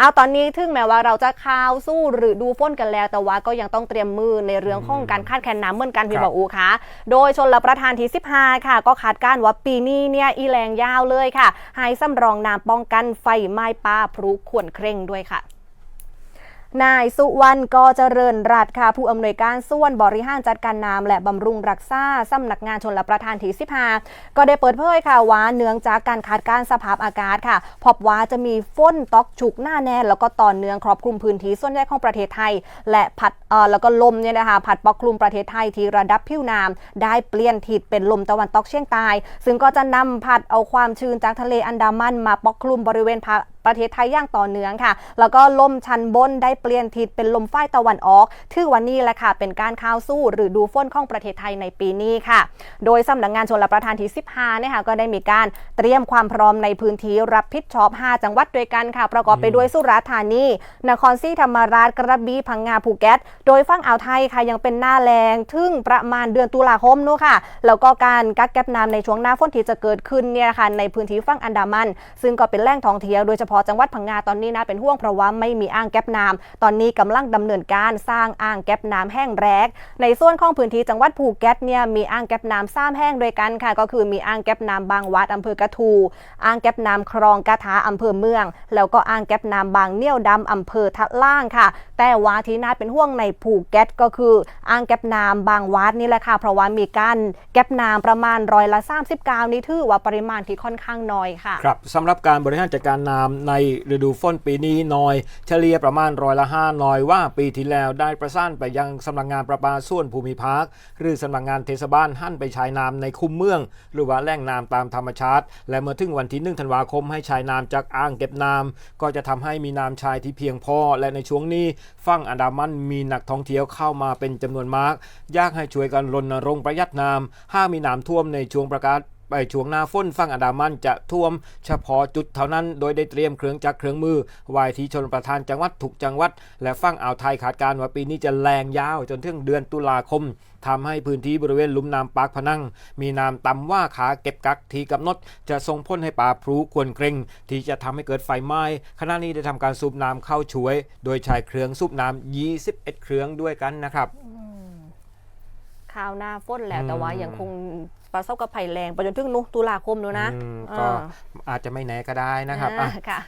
เอาตอนนี้ถึงแม้ว่าเราจะข่าวสู้หรือดูฝนกันแล้ว แต่ว่าก็ยังต้องเตรียมมือในเรื่องของการคาดแคลนน้ำเหมือนกันพี่ครับบอกอูค่ะโดยชนรับประทานที่15ค่ะ ก็คาดการณ์ว่าปีนี้เนี่ยอีแรงยาวเลยค่ะให้สำรองน้ำป้องกันไฟไหม้ป่าพลุควรเคร่งด้วยค่ะ นายสุวรรณกเจริญรัตค่ะผู้อำนวยการส่วนบริหารจัดการน้ำและบำรุงรักษาสำนักงานชนรับประทานที่15ก็ได้เปิดเผยค่ะว่าเนื่องจากการคาดการสภาพอากาศค่ะ พบว่าจะมีฝนตกชุกหน้าแน่นแล้วก็ต่อเนื่องครอบคลุมพื้นที่ส่วนใหญ่ของประเทศไทย และพัดเอ่อแล้วก็ลมเนี่ยนะคะพัดปกคลุมประเทศไทยที่ระดับผิวน้ำได้เปลี่ยนทิศเป็นลมตะวันตกเฉียงใต้ซึ่งก็จะนำพัดเอาความชื้นจากทะเลอันดามันมาปกคลุมบริเวณภาค ประเทศไทยอย่างต่อเนื่องค่ะ แล้วก็ลมชันบนได้เปลี่ยนทิศเป็นลมฝ้ายตะวันออกถือวันนี้แหละค่ะเป็นการข้าวสู้หรือดูฝนของประเทศไทยในปีนี้ค่ะ โดยสำนักงานชลประทานที่ 15เนี่ยค่ะก็ได้มีการเตรียมความพร้อมในพื้นที่รับผิดชอบ 5 จังหวัดด้วยกันค่ะ ประกอบไปด้วยสุราษฎร์ธานี นครศรีธรรมราชกระบี่พังงาภูเก็ต โดยฝั่งอ่าวไทยค่ะยังเป็นหน้าแรงถึงประมาณเดือนตุลาคมนู้นค่ะ แล้วก็การกักเก็บน้ำในช่วงหน้าฝนที่จะเกิดขึ้นเนี่ยนะคะในพื้นที่ฝั่งอันดามัน ซึ่งก็เป็นแหล่งท่องเที่ยวโดยเฉพาะจังหวัดพังงาตอนนี้นะเป็นห่วงเพราะว่าไม่มีอ่างเก็บน้ำตอนนี้กำลังดำเนินการสร้างอ่างเก็บน้ำแห้งแรก ในส่วนของพื้นที่จังหวัดภูเก็ตเนี่ยมีอ่างเก็บน้ำซ้ำแห้งด้วยกันค่ะ ก็คือมีอ่างเก็บน้ำบางวัดอำเภอกระทูอ่างเก็บน้ำคลองกระทาอำเภอเมือง แล้วก็อ่างเก็บน้ำบางเนี่ยวดำอำเภอทะล่างค่ะ แต่ว่าที่น่าเป็นห่วงในภูเก็ตก็คืออ่างเก็บน้ำบางวัดนี่แหละค่ะ เพราะว่ามีการเก็บน้ำประมาณร้อยละ39นี่ถือว่าปริมาณที่ค่อนข้างน้อยค่ะครับสำหรับการบริหารจัดการน้ำในฤดูฝนปีนี้น้อย เฉลี่ยประมาณร้อยละห้าน้อยว่าปีที่แล้วได้ประสานไปยังสำนักงานประปาส่วนภูมิภาค หรือสำนักงานเทศบาลหั่นไปใช้น้ำในคุ้มเมือง หรือว่าแหล่งน้ำตามธรรมชาติ และเมื่อถึงวันที่1ธันวาคมให้ใช้น้ำจากอ่างเก็บน้ำก็จะทำให้มีน้ำใช้ที่เพียงพอ และในช่วงนี้ฝั่งอันดามันมีนักท่องเที่ยวเข้ามาเป็นจำนวนมาก ยากให้ช่วยกันรณรงค์ประหยัดน้ำห้ามมีน้ำท่วมในช่วงประกาศ ไปช่วงหน้าฝนฝั่งอันดามันจะท่วมเฉพาะจุดเท่านั้น โดยได้เตรียมเครื่องจักรเครื่องมือไว้ที่ชนประทานจังหวัดถูกจังหวัด และฝั่งอ่าวไทยคาดการณ์ว่าปีนี้จะแรงยาวจนถึงเดือนตุลาคมทำให้พื้นที่บริเวณลุ่มน้ำปากพนัง มีน้ำต่ำว่าขาเก็บกักทีกำหนดจะส่งผลให้ป่าพลูควรเกรงที่จะทำให้เกิดไฟไหม้ขณะนี้ได้ทำการสูบน้ำเข้าช่วย โดยใช้เครื่องสูบน้ำ21 เครื่องด้วยกันนะครับข้าวหน้าฝนแล้วแต่ว่ายังคง ประสบกับภัยแรงไปจนถึงนุตุลาคมนู้นนะอืมเอก็ออาจจะไม่แน่ก็ได้นะครับอ่าอะค่ะ